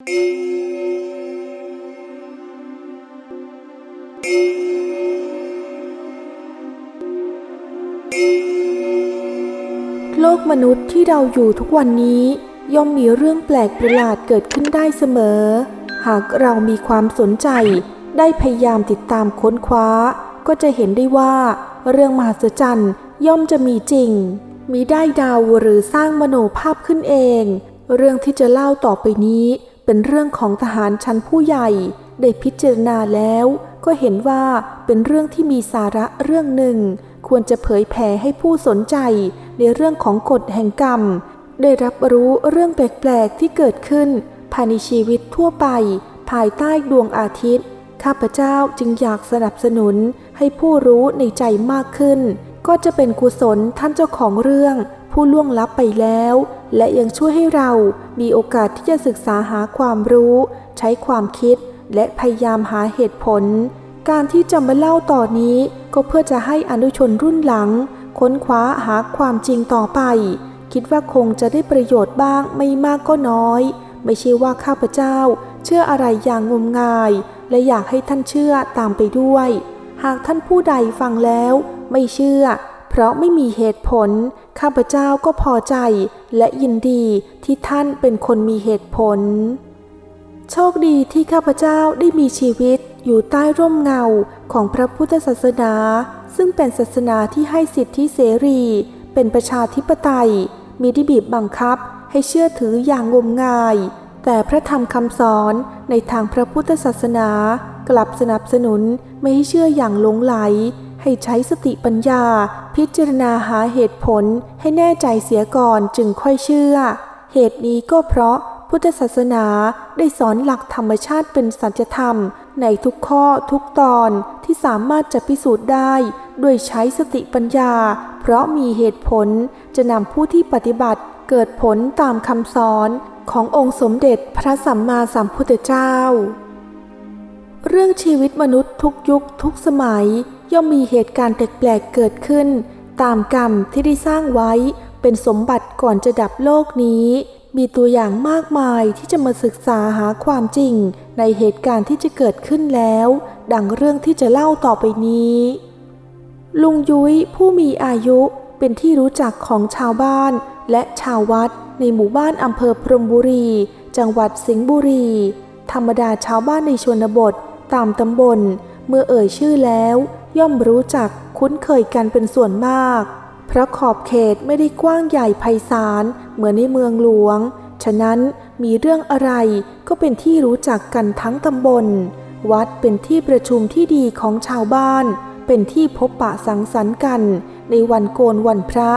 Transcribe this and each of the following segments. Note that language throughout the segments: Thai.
โลกมนุษย์ที่เราอยู่ทุกวันนี้ ย่อมมีเรื่องแปลกประหลาดเกิดขึ้นได้เสมอ หากเรามีความสนใจ ได้พยายามติดตามค้นคว้า ก็จะเห็นได้ว่า เรื่องมหัศจรรย์ย่อมจะมีจริง มีได้ดาวหรือสร้างมโนภาพขึ้นเอง เรื่องที่จะเล่าต่อไปนี้ เป็นเรื่องของทหารชั้นผู้ใหญ่ ได้พิจารณาแล้วก็เห็นว่าเป็นเรื่องที่มีสาระเรื่องหนึ่ง ควรจะเผยแผ่ให้ผู้สนใจในเรื่องของกฎแห่งกรรม ได้รับรู้เรื่องแปลกๆที่เกิดขึ้นภายในชีวิตทั่วไป ภายใต้ดวงอาทิตย์ ข้าพเจ้าจึงอยากสนับสนุนให้ผู้รู้ในใจมากขึ้น ก็จะเป็นกุศลท่านเจ้าของเรื่อง ผู้ล่วงลับไปแล้ว และยังช่วยให้เรามีโอกาสที่จะศึกษาหาความรู้ ใช้ความคิด และพยายามหาเหตุผล การที่จะมาเล่าต่อนนี้ก็เพื่อจะให้อนุชนรุ่นหลัง ค้นคว้าหาความจริงต่อไป คิดว่าคงจะได้ประโยชน์บ้างไม่มากก็น้อย ไม่ใช่ว่าข้าพเจ้า เชื่ออะไรอย่างงมงาย และอยากให้ท่านเชื่อตามไปด้วย หากท่านผู้ใดฟังแล้ว ไม่เชื่อ ราะไม่มีเหตุผล ข้าพเจ้าก็พอใจและยินดีที่ท่านเป็นคนมีเหตุผล โชคดีที่ข้าพเจ้าได้มีชีวิตอยู่ใต้ร่มเงาของพระพุทธศาสนา ซึ่งเป็นศาสนาที่ให้สิทธิเสรี เป็นประชาธิปไตย มีที่บีบบังคับให้เชื่อถืออย่างงมงาย แต่พระธรรมคำสอนในทางพระพุทธศาสนา กลับสนับสนุนไม่ให้เชื่ออย่างหลงไหล ให้ใช้สติปัญญา พิจารณาหาเหตุผลให้แน่ใจเสียก่อนจึงค่อยเชื่อ เหตุนี้ก็เพราะพุทธศาสนาได้สอนหลักธรรมชาติเป็นสัจธรรม ในทุกข้อทุกตอนที่สามารถจะพิสูจน์ได้ ด้วยใช้สติปัญญา เพราะมีเหตุผลจะนำผู้ที่ปฏิบัติเกิดผลตามคำสอนขององค์สมเด็จพระสัมมาสัมพุทธเจ้า เรื่องชีวิตมนุษย์ทุกยุคทุกสมัย ย่อมมีเหตุการณ์แปลกๆเกิดขึ้น ตามกรรมที่ได้สร้างไว้เป็นสมบัติก่อนจะดับโลกนี้ มีตัวอย่างมากมายที่จะมาศึกษาหาความจริง ในเหตุการณ์ที่จะเกิดขึ้นแล้ว ดังเรื่องที่จะเล่าต่อไปนี้ ลุงยุ้ยผู้มีอายุเป็นที่รู้จักของชาวบ้านและชาววัด ในหมู่บ้านอำเภอพรมบุรี จังหวัดสิงห์บุรี ธรรมดาชาวบ้านในชนบท ตามตำบล เมื่อเอ่ยชื่อแล้ว ย่อมรู้จักคุ้นเคยกันเป็นส่วนมาก เพราะขอบเขตไม่ได้กว้างใหญ่ไพศาลเหมือนในเมืองหลวง ฉะนั้นมีเรื่องอะไรก็เป็นที่รู้จักกันทั้งตำบล วัดเป็นที่ประชุมที่ดีของชาวบ้าน เป็นที่พบปะสังสรรค์กัน ในวันโกนวันพระ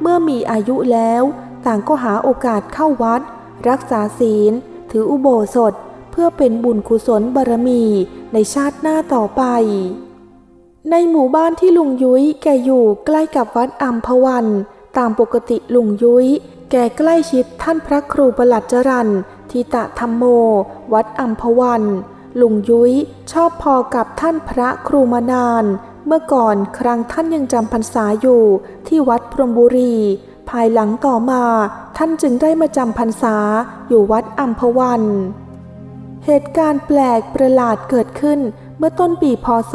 เมื่อมีอายุแล้ว ต่างก็หาโอกาสเข้าวัด รักษาศีล ถืออุโบสถ เพื่อเป็นบุญกุศลบารมีในชาติหน้าต่อไป ในหมู่บ้านที่ลุงยุ้ยแกอยู่ใกล้กับวัดอัมพวัน ตามปกติลุงยุ้ย แกใกล้ชิดท่านพระครูประหลัดจรันทิตะธรรมโม วัดอัมพวันลุงยุ้ยชอบพอกับท่านพระครูมานาน เมื่อก่อนครั้งท่านยังจำพรรษาอยู่ที่วัดพรมบุรี ภายหลังต่อมาท่านจึงได้มาจำพรรษาอยู่วัดอัมพวัน เหตุการณ์แปลกประหลาดเกิดขึ้นเมื่อต้นปีพศ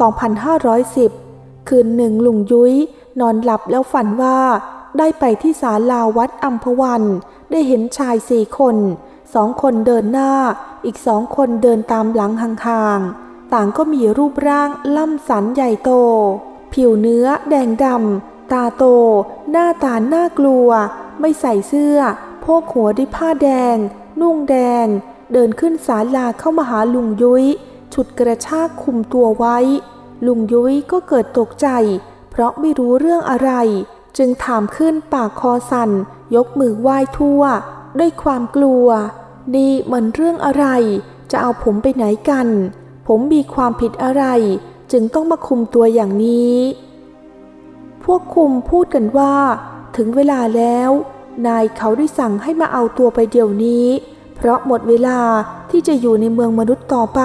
2510 คืนหนึ่งลุงยุ้ย นอนหลับแล้วฝันว่า ได้ไปที่ศาลาวัดอัมพวัน ได้เห็นชายสี่คนสองคนเดินหน้า อีกสองคนเดินตามหลังห่างๆ ต่างก็มีรูปร่างล่ำสันใหญ่โต ผิวเนื้อแดงดำ ตาโต หน้าตาน่ากลัว ไม่ใส่เสื้อ โพกหัวด้วยผ้าแดง นุ่งแดง เดินขึ้นศาลาเข้ามาหาลุงยุ้ย ฉุดกระชากคุมตัวไว้ ลุงยุ้ยก็เกิดตกใจ เพราะไม่รู้เรื่องอะไร จึงถามขึ้นปากคอสั่น ยกมือไหว้ทั่ว ด้วยความกลัว นี่มันเรื่องอะไร จะเอาผมไปไหนกัน ผมมีความผิดอะไร จึงต้องมาคุมตัวอย่างนี้ พวกคุมพูดกันว่า ถึงเวลาแล้ว นายเขาได้สั่งให้มาเอาตัวไปเดี๋ยวนี้ เพราะหมดเวลาที่จะอยู่ในเมืองมนุษย์ต่อไป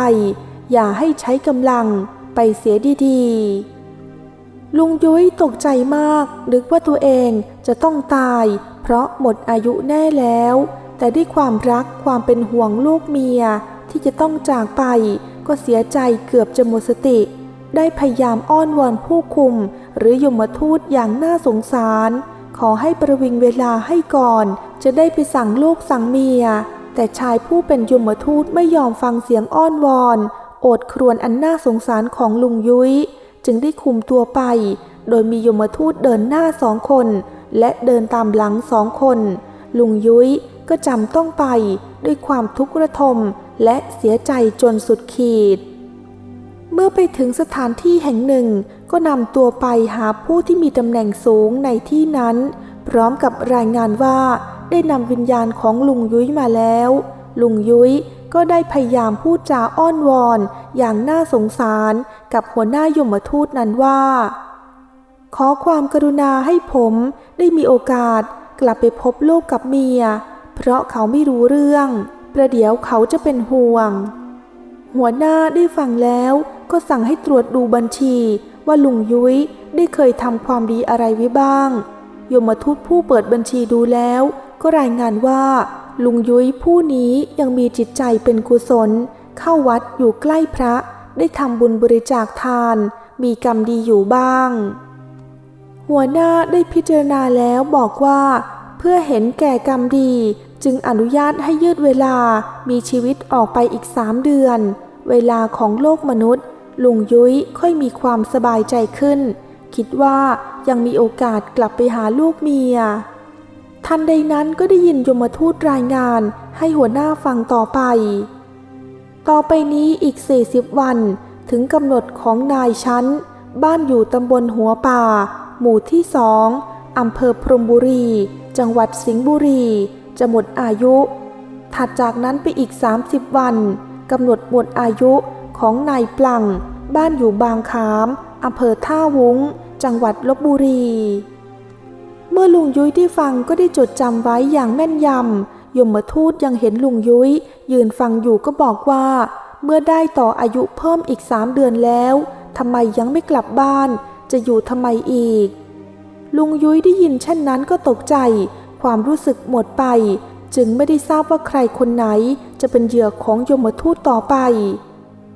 อย่าให้ใช้กำลัง ไปเสียดีๆ ลุงยุ้ยตกใจมากนึกว่าตัวเองจะต้องตาย เพราะหมดอายุแน่แล้ว แต่ด้วยความรักความเป็นห่วงลูกเมียที่จะต้องจากไป ก็เสียใจเกือบจะหมดสติ ได้พยายามอ้อนวอนผู้คุม หรือยมทูตอย่างน่าสงสาร ขอให้ประวิงเวลาให้ก่อน จะได้ไปสั่งลูกสั่งเมียแต่ชายผู้เป็นยมทูตไม่ยอมฟังเสียงอ้อนวอน โอดครวญอันน่าสงสารของลุงยุ้ย จึงได้คุมตัวไป โดยมียมทูตเดินหน้าสองคน และเดินตามหลังสองคน ลุงยุ้ยก็จำต้องไปด้วยความทุกข์ระทมและเสียใจจนสุดขีด เมื่อไปถึงสถานที่แห่งหนึ่ง ก็นำตัวไปหาผู้ที่มีตำแหน่งสูงในที่นั้น พร้อมกับรายงานว่าได้นำวิญญาณของลุงยุ้ยมาแล้ว ลุงยุ้ย ก็ได้พยายามพูดจาอ้อนวอนอย่างน่าสงสารกับหัวหน้ายมทูตนั้นว่า ขอความกรุณาให้ผมได้มีโอกาสกลับไปพบลูกกับเมีย เพราะเขาไม่รู้เรื่อง ประเดี๋ยวเขาจะเป็นห่วง หัวหน้าได้ฟังแล้วก็สั่งให้ตรวจดูบัญชีว่าลุงยุ้ยได้เคยทำความดีอะไรไว้บ้าง ยมทูตผู้เปิดบัญชีดูแล้ว ก็รายงานว่า ลุงยุ้ยผู้นี้ยังมีจิตใจเป็นกุศล เข้าวัดอยู่ใกล้พระ ได้ทำบุญบริจาคทาน มีกรรมดีอยู่บ้าง หัวหน้าได้พิจารณาแล้วบอกว่า เพื่อเห็นแก่กรรมดีจึงอนุญาตให้ยืดเวลามีชีวิตออกไปอีกสามเดือน เวลาของโลกมนุษย์ ลุงยุ้ยค่อยมีความสบายใจขึ้น คิดว่ายังมีโอกาสกลับไปหาลูกเมีย ทันใดนั้นก็ได้ยินยมทูตรายงานให้หัวหน้าฟังต่อไป ต่อไปนี้อีก 40 วันถึงกำหนดของนายชั้น บ้านอยู่ตำบลหัวป่า หมู่ที่สองอำเภอพรมบุรี จังหวัดสิงห์บุรี จะหมดอายุ ถัดจากนั้นไปอีก 30 วันกำหนดหมดอายุของนายปลัง บ้านอยู่บางขามอำเภอท่าวุ้ง จังหวัดลบบุรี เมื่อลุงยุ้ยที่ฟังก็ได้จดจำไว้อย่างแม่นยำยมทูตยังเห็นลุงยุ้ย ยืนฟังอยู่ก็บอกว่า เมื่อได้ต่ออายุเพิ่มอีกสามเดือนแล้วทำไมยังไม่กลับบ้าน จะอยู่ทำไมอีก ลุงยุ้ยได้ยินเช่นนั้นก็ตกใจ ความรู้สึกหมดไป จึงไม่ได้ทราบว่าใครคนไหน จะเป็นเหยื่อของยมทูตต่อไป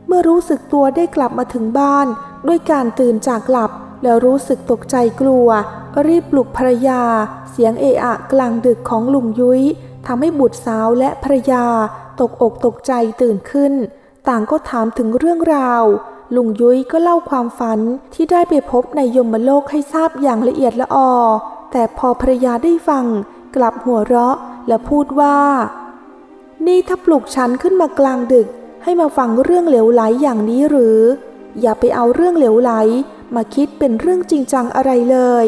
เมื่อรู้สึกตัวได้กลับมาถึงบ้าน ด้วยการตื่นจากหลับ แล้วรู้สึกตกใจกลัว รีบปลุกภรรยา เสียงเอะอะกลางดึกของลุงยุ้ยทำให้บุตรสาวและภรรยา ตกอกตกใจตื่นขึ้น ต่างก็ถามถึงเรื่องราว ลุงยุ้ยก็เล่าความฝันที่ได้ไปพบในยมโลกให้ทราบอย่างละเอียดละออ แต่พอภรรยาได้ฟัง กลับหัวเราะและพูดว่า นี่ถ้าปลุกฉันขึ้นมากลางดึก ให้มาฟังเรื่องเหลวไหลอย่างนี้หรือ อย่าไปเอาเรื่องเหลวไหล มาคิดเป็นเรื่องจริงจังอะไรเลย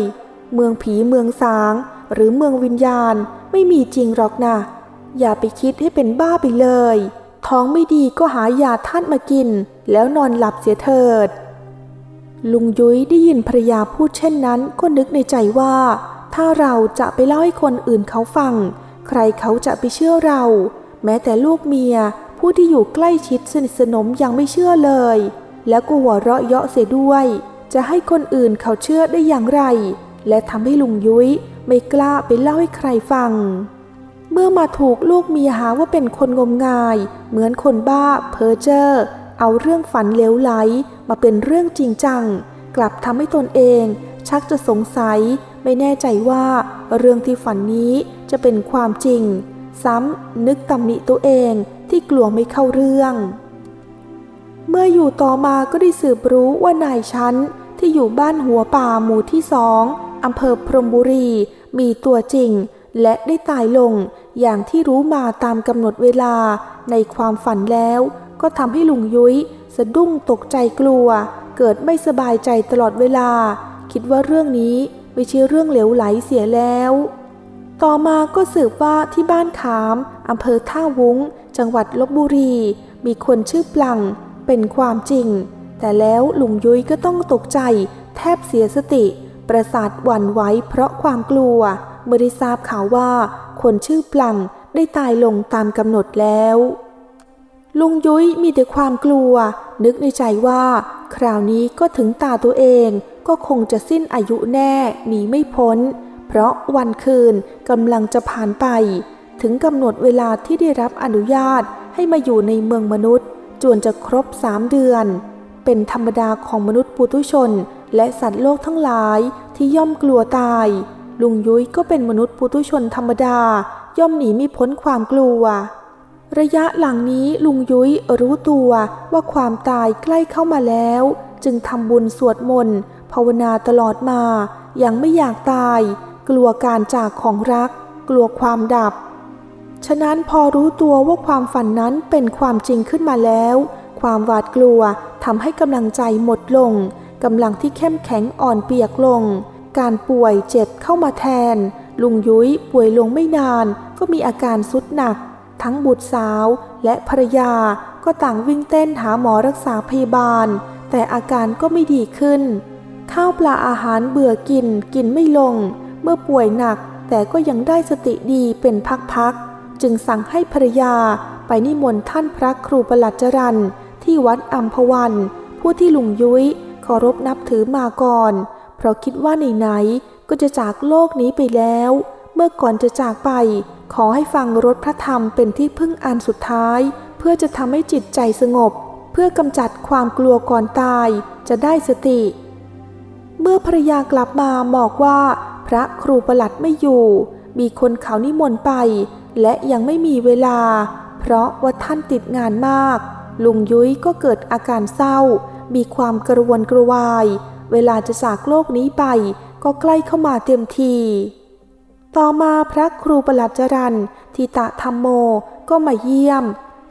เมืองผีเมืองสาง หรือเมืองวิญญาณไม่มีจริงหรอกนะ อย่าไปคิดให้เป็นบ้าไปเลย ท้องไม่ดีก็หายาท่านมากิน แล้วนอนหลับเสียเถิด ลุงยุ้ยได้ยินภรยาพูดเช่นนั้นก็นึกในใจว่า ถ้าเราจะไปเล่าให้คนอื่นเขาฟัง ใครเขาจะไปเชื่อเรา แม้แต่ลูกเมียผู้ที่อยู่ใกล้ชิดสนิทสนมยังไม่เชื่อเลย แล้วก็หัวเราะเยาะเสียด้วย จะให้คนอื่นเขาเชื่อได้อย่างไร และทำให้ลุงยุ้ยไม่กล้าไปเล่าให้ใครฟัง เมื่อมาถูกลูกเมียหาว่าเป็นคนงมงาย เหมือนคนบ้าเพ้อเจ้อเอาเรื่องฝันเลวไหลมาเป็นเรื่องจริงจัง กลับทำให้ตนเอง ชักจะสงสัย ไม่แน่ใจว่าเรื่องที่ฝันนี้จะเป็นความจริง ซ้ำนึกตำหนิตัวเองที่กลัวไม่เข้าเรื่อง เมื่ออยู่ต่อมาก็ได้สืบรู้ว่านายชั้นที่อยู่บ้านหัวป่าหมู่ที่สองอำเภอพรมบุรี มีตัวจริง และได้ตายลง อย่างที่รู้มาตามกำหนดเวลาในความฝันแล้ว ก็ทำให้ลุงยุ้ย สะดุ้งตกใจกลัว เกิดไม่สบายใจตลอดเวลา คิดว่าเรื่องนี้ไม่ใช่เรื่องเหลวไหลเสียแล้ว ต่อมาก็สืบว่าที่บ้านขามอำเภอท่าวุ้ง จังหวัดลบบุรี มีคนชื่อปลัง เป็นความจริง แต่แล้วลุงยุ้ยก็ต้องตกใจ แทบเสียสติ ประสาทหวั่นไหวเพราะความกลัว เมื่อได้ทราบข่าวว่า คนชื่อปลังได้ตายลงตามกำหนดแล้ว ลุงยุ้ยมีแต่ความกลัว นึกในใจว่า คราวนี้ก็ถึงตาตัวเอง ก็คงจะสิ้นอายุแน่หนีไม่พ้น เพราะวันคืนกำลังจะผ่านไป ถึงกำหนดเวลาที่ได้รับอนุญาตให้มาอยู่ในเมืองมนุษย์ จวนจะครบสามเดือน เป็นธรรมดาของมนุษย์ปุถุชน และสัตว์โลกทั้งหลายที่ย่อมกลัวตาย ลุงยุ้ยก็เป็นมนุษย์ปุถุชนธรรมดา ย่อมหนีไม่พ้นความกลัว ระยะหลังนี้ลุงยุ้ยรู้ตัวว่าความตายใกล้เข้ามาแล้ว จึงทำบุญสวดมนต์ภาวนาตลอดมา ยังไม่อยากตาย กลัวการจากของรัก กลัวความดับ ฉะนั้นพอรู้ตัวว่าความฝันนั้นเป็นความจริงขึ้นมาแล้ว ความหวาดกลัวทำให้กำลังใจหมดลงกำลังที่เข้มแข็งอ่อนเปียกลง การป่วยเจ็บเข้ามาแทน ลุงยุ้ยป่วยลงไม่นานก็มีอาการสุดหนัก ทั้งบุตรสาวและภรรยาก็ต่างวิ่งเต้นหาหมอรักษาพยาบาล แต่อาการก็ไม่ดีขึ้น ข้าวปลาอาหารเบื่อกินกินไม่ลง เมื่อป่วยหนักแต่ก็ยังได้สติดีเป็นพักๆ จึงสั่งให้ภรยาไปนิมนต์ท่านพระครูประหลัดจรันที่วัดอัมพวัน ผู้ที่ลุงยุ้ยเคารพนับถือมาก่อน เพราะคิดว่าไหนๆก็จะจากโลกนี้ไปแล้ว เมื่อก่อนจะจากไป ขอให้ฟังรถพระธรรมเป็นที่พึ่งอันสุดท้าย เพื่อจะทำให้จิตใจสงบ เพื่อกำจัดความกลัวก่อนตายจะได้สติ เมื่อภรรยากลับมาบอกว่า พระครูประหลัดไม่อยู่ มีคนเขานิมนต์ไป และยังไม่มีเวลา เพราะว่าท่านติดงานมาก ลุงยุ้ยก็เกิดอาการเศร้า มีความกระวนกระวาย เวลาจะจากโลกนี้ไป ก็ใกล้เข้ามาเต็มที ต่อมาพระครูประหลัดจรันทิตะธรรมโมก็มาเยี่ยม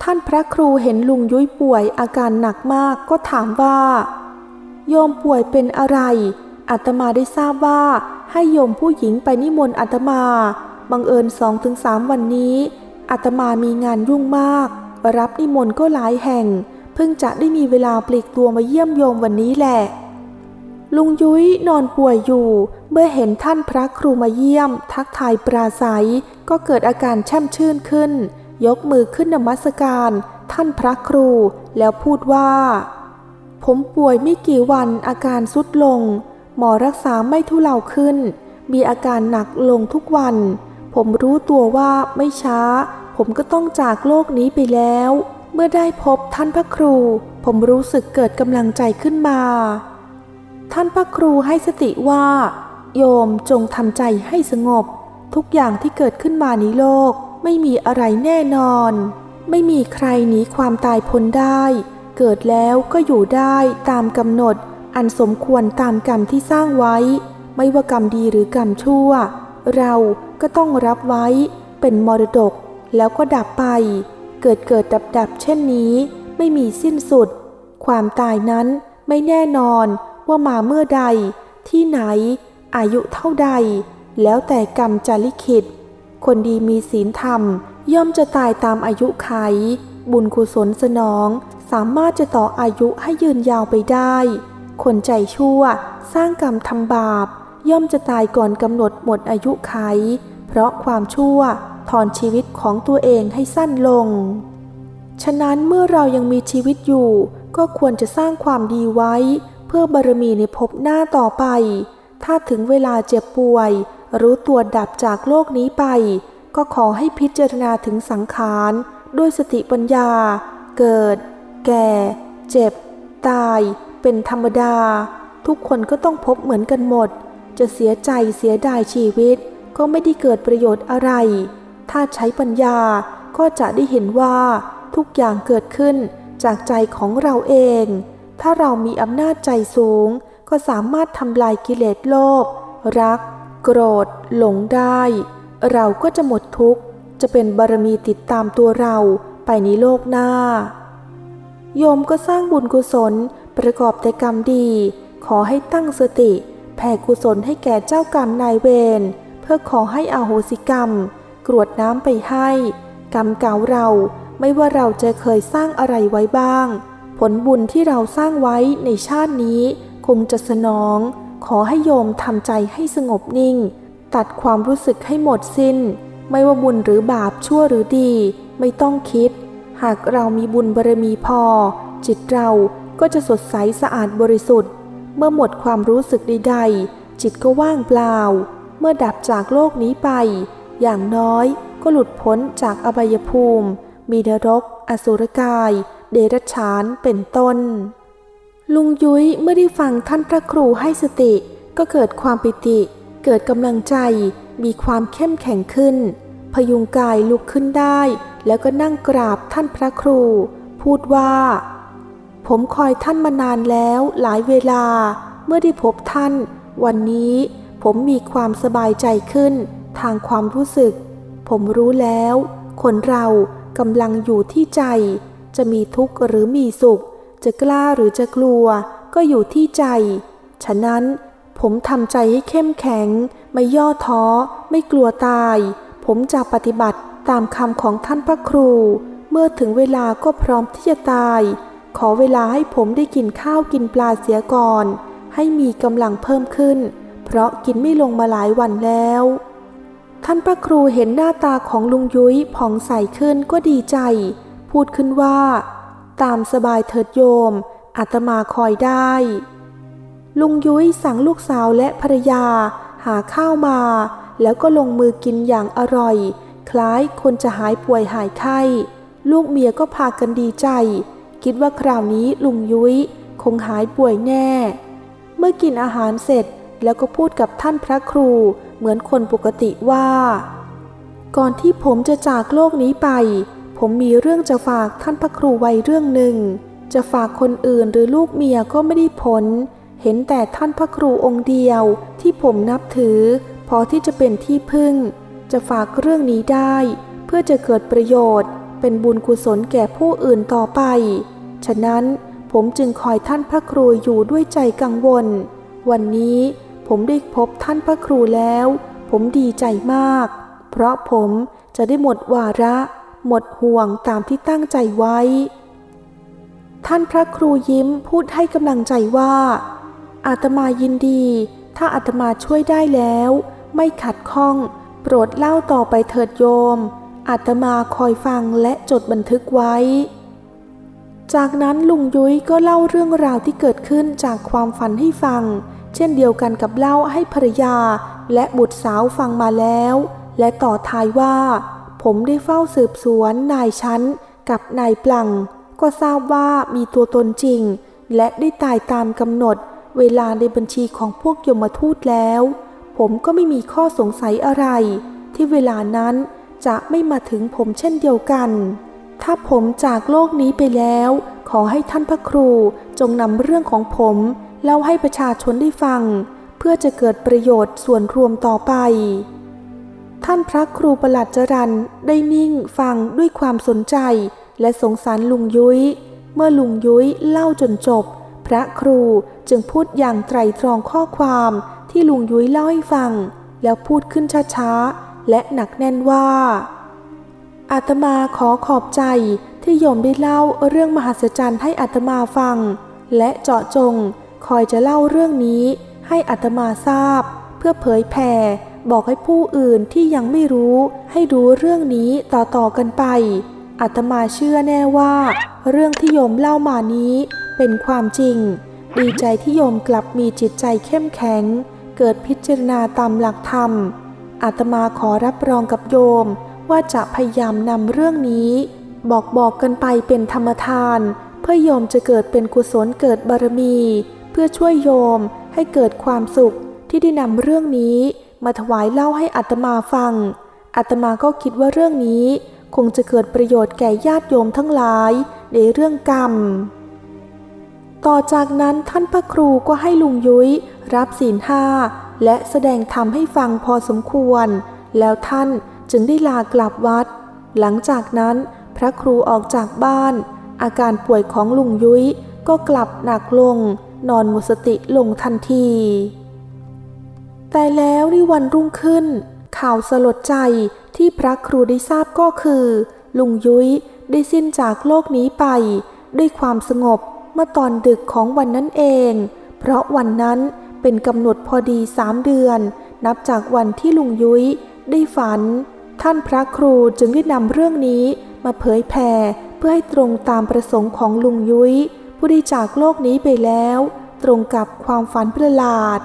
ท่านพระครูเห็นลุงยุ้ยป่วยอาการหนักมากก็ถามว่า โยมป่วยเป็นอะไรอาตมาได้ทราบว่าให้โยมผู้หญิงไปนิมนต์อาตมา บังเอิญสองถึงสามวันนี้อาตมามีงานยุ่งมาก รับนิมนต์ก็หลายแห่ง เพิ่งจะได้มีเวลาปลีกตัวมาเยี่ยมโยมวันนี้แหละ ลุงยุ้ยนอนป่วยอยู่ เมื่อเห็นท่านพระครูมาเยี่ยม ทักทายปราศัย ก็เกิดอาการแช่มชื่นขึ้น ยกมือขึ้นนมัสการ ท่านพระครูแล้วพูดว่า ผมป่วยไม่กี่วันอาการสุดลง หมอรักษาไม่ทุเลาขึ้น มีอาการหนักลงทุกวัน ผมรู้ตัวว่าไม่ช้า ผมก็ต้องจากโลกนี้ไปแล้ว เมื่อได้พบท่านพระครู ผมรู้สึกเกิดกำลังใจขึ้นมา ท่านพระครูให้สติว่า โยมจงทำใจให้สงบ ทุกอย่างที่เกิดขึ้นมาในโลก ไม่มีอะไรแน่นอน ไม่มีใครหนีความตายพ้นได้ เกิดแล้วก็อยู่ได้ตามกำหนด อันสมควรตามกรรมที่สร้างไว้ ไม่ว่ากรรมดีหรือกรรมชั่ว เราก็ต้องรับไว้เป็นมรดกแล้วก็ดับไป เกิดเกิดดับดับเช่นนี้ ไม่มีสิ้นสุด ความตายนั้นไม่แน่นอนว่ามาเมื่อใด ที่ไหน อายุเท่าใด แล้วแต่กรรมจะลิขิต คนดีมีศีลธรรม ย่อมจะตายตามอายุไข บุญกุศลสนอง สามารถจะต่ออายุให้ยืนยาวไปได้ คนใจชั่ว สร้างกรรมทำบาป ย่อมจะตายก่อนกำหนดหมดอายุไข เพราะความชั่วถอนชีวิตของตัวเองให้สั้นลง ฉะนั้นเมื่อเรายังมีชีวิตอยู่ ก็ควรจะสร้างความดีไว้ เพื่อบารมีในภพหน้าต่อไป ถ้าถึงเวลาเจ็บป่วย รู้ตัวดับจากโลกนี้ไป ก็ขอให้พิจารณาถึงสังขาร ด้วยสติปัญญา เกิด แก่ เจ็บ ตาย เป็นธรรมดา ทุกคนก็ต้องพบเหมือนกันหมด จะเสียใจเสียดายชีวิต ก็ไม่ได้เกิดประโยชน์อะไร ถ้าใช้ปัญญาก็จะได้เห็นว่าทุกอย่างเกิดขึ้นจากใจของเราเอง ถ้าเรามีอำนาจใจสูง ก็สามารถทำลายกิเลสโลภรัก โกรธ หลงได้ เราก็จะหมดทุกข์ จะเป็นบารมีติดตามตัวเราไปในโลกหน้า โยมก็สร้างบุญกุศลประกอบแต่กรรมดี ขอให้ตั้งสติ แผ่กุศลให้แก่เจ้ากรรมนายเวรเพื่อขอให้อาโหสิกรรม กรวดน้ำไปให้ กรรมเก่าเราไม่ว่าเราจะเคยสร้างอะไรไว้บ้าง ผลบุญที่เราสร้างไว้ในชาตินี้ คงจะสนอง ขอให้โยมทำใจให้สงบนิ่ง ตัดความรู้สึกให้หมดสิ้น ไม่ว่าบุญหรือบาปชั่วหรือดี ไม่ต้องคิด หากเรามีบุญบารมีพอ จิตเราก็จะสดใสสะอาดบริสุทธิ์ เมื่อหมดความรู้สึกใดๆ จิตก็ว่างเปล่า เมื่อดับจากโลกนี้ไป อย่างน้อยก็หลุดพ้นจากอบายภูมิ มีนรก อสุรกาย เดรัจฉานเป็นต้น ลุงยุ้ยเมื่อได้ฟังท่านพระครูให้สติ ก็เกิดความปิติ เกิดกำลังใจ มีความเข้มแข็งขึ้น พยุงกายลุกขึ้นได้ แล้วก็นั่งกราบท่านพระครู พูดว่า ผมคอยท่านมานานแล้วหลายเวลา เมื่อได้พบท่าน วันนี้ผมมีความสบายใจขึ้น ทางความรู้สึก ผมรู้แล้ว คนเรากำลังอยู่ที่ใจ จะมีทุกข์หรือมีสุข จะกล้าหรือจะกลัว ก็อยู่ที่ใจ ฉะนั้นผมทำใจให้เข้มแข็ง ไม่ย่อท้อ ไม่กลัวตาย ผมจะปฏิบัติตามคำของท่านพระครู เมื่อถึงเวลาก็พร้อมที่จะตาย ขอเวลาให้ผมได้กินข้าวกินปลาเสียก่อน ให้มีกำลังเพิ่มขึ้น เพราะกินไม่ลงมาหลายวันแล้ว ท่านพระครูเห็นหน้าตาของลุงยุ้ยผ่องใสขึ้นก็ดีใจ พูดขึ้นว่า ตามสบายเถิดโยมอาตมาคอยได้ ลุงยุ้ยสั่งลูกสาวและภรรยา หาข้าวมา แล้วก็ลงมือกินอย่างอร่อย คล้ายคนจะหายป่วยหายไข้ ลูกเมียก็พากันดีใจ คิดว่าคราวนี้ลุงยุ้ยคงหายป่วยแน่ เมื่อกินอาหารเสร็จแล้วก็พูดกับท่านพระครูเหมือนคนปกติว่า ก่อนที่ผมจะจากโลกนี้ไป ผมมีเรื่องจะฝากท่านพระครูไว้เรื่องหนึ่ง จะฝากคนอื่นหรือลูกเมียก็ไม่ได้ผล เห็นแต่ท่านพระครูองค์เดียวที่ผมนับถือ พอที่จะเป็นที่พึ่ง จะฝากเรื่องนี้ได้ เพื่อจะเกิดประโยชน์ เป็นบุญกุศลแก่ผู้อื่นต่อไป ฉะนั้นผมจึงคอยท่านพระครูอยู่ด้วยใจกังวล วันนี้ผมได้พบท่านพระครูแล้ว ผมดีใจมาก เพราะผมจะได้หมดวาระ หมดห่วงตามที่ตั้งใจไว้ ท่านพระครูยิ้มพูดให้กำลังใจว่า อาตมายินดี ถ้าอาตมาช่วยได้แล้ว ไม่ขัดข้อง โปรดเล่าต่อไปเถิดโยมอาตมาคอยฟังและจดบันทึกไว้ จากนั้นลุงยุ้ยก็เล่าเรื่องราวที่เกิดขึ้นจากความฝันให้ฟัง เช่นเดียวกันกับเล่าให้ภรรยา และบุตรสาวฟังมาแล้ว และต่อท้ายว่า ผมได้เฝ้าสืบสวนนายชั้นกับนายปลัง ก็ทราบว่ามีตัวตนจริง และได้ตายตามกำหนด เวลาในบัญชีของพวกยมทูตแล้ว ผมก็ไม่มีข้อสงสัยอะไร ที่เวลานั้นจะไม่มาถึงผมเช่นเดียวกัน ถ้าผมจากโลกนี้ไปแล้ว ขอให้ท่านพระครูจงนำเรื่องของผมเล่าให้ประชาชนได้ฟัง เพื่อจะเกิดประโยชน์ส่วนรวมต่อไป ท่านพระครูประหลัดจรันได้นิ่งฟังด้วยความสนใจ และสงสารลุงยุย้ย เมื่อลุงยุ้ยเล่าจนจบ พระครูจึงพูดอย่างไตรตรองข้อความที่ลุงยุ้ยเล่าให้ฟัง แล้วพูดขึ้นช้าๆและหนักแน่นว่า อาตมาขอขอบใจที่โยมได้เล่าเรื่องมหัศจรรย์ให้อาตมาฟัง และเจาะจงคอยจะเล่าเรื่องนี้ให้อาตมาทราบ เพื่อเผยแผ่บอกให้ผู้อื่นที่ยังไม่รู้ให้รู้เรื่องนี้ต่อๆกันไปอาตมาเชื่อแน่ว่า เรื่องที่โยมเล่ามานี้เป็นความจริง ดีใจที่โยมกลับมีจิตใจเข้มแข็ง เกิดพิจารณาตามหลักธรรมอาตมาขอรับรองกับโยม ว่าจะพยายามนำเรื่องนี้ บอกบอกกันไปเป็นธรรมทาน เพื่อโยมจะเกิดเป็นกุศลเกิดบารมี เพื่อช่วยโยมให้เกิดความสุขที่ได้นำเรื่องนี้ มาถวายเล่าให้อาตมาฟังอาตมาก็คิดว่าเรื่องนี้ คงจะเกิดประโยชน์แก่ญาติโยมทั้งหลายในเรื่องกรรม ต่อจากนั้นท่านพระครูก็ให้ลุงยุ้ยรับศีลห้าและแสดงธรรมให้ฟังพอสมควร แล้วท่าน จึงได้ลากลับวัด หลังจากนั้นพระครูออกจากบ้าน อาการป่วยของลุงยุ้ยก็กลับหนักลง นอนหมดสติลงทันที แต่แล้วในวันรุ่งขึ้น ข่าวสลดใจที่พระครูได้ทราบก็คือ ลุงยุ้ยได้สิ้นจากโลกนี้ไป ด้วยความสงบเมื่อตอนดึกของวันนั้นเอง เพราะวันนั้นเป็นกำหนดพอดีสามเดือน นับจากวันที่ลุงยุ้ยได้ฝัน ท่านพระครูจึงได้นำเรื่องนี้มาเผยแผ่เพื่อให้ตรงตามประสงค์ของลุงยุ้ยผู้ได้จากโลกนี้ไปแล้ว ตรงกับความฝันประหลาด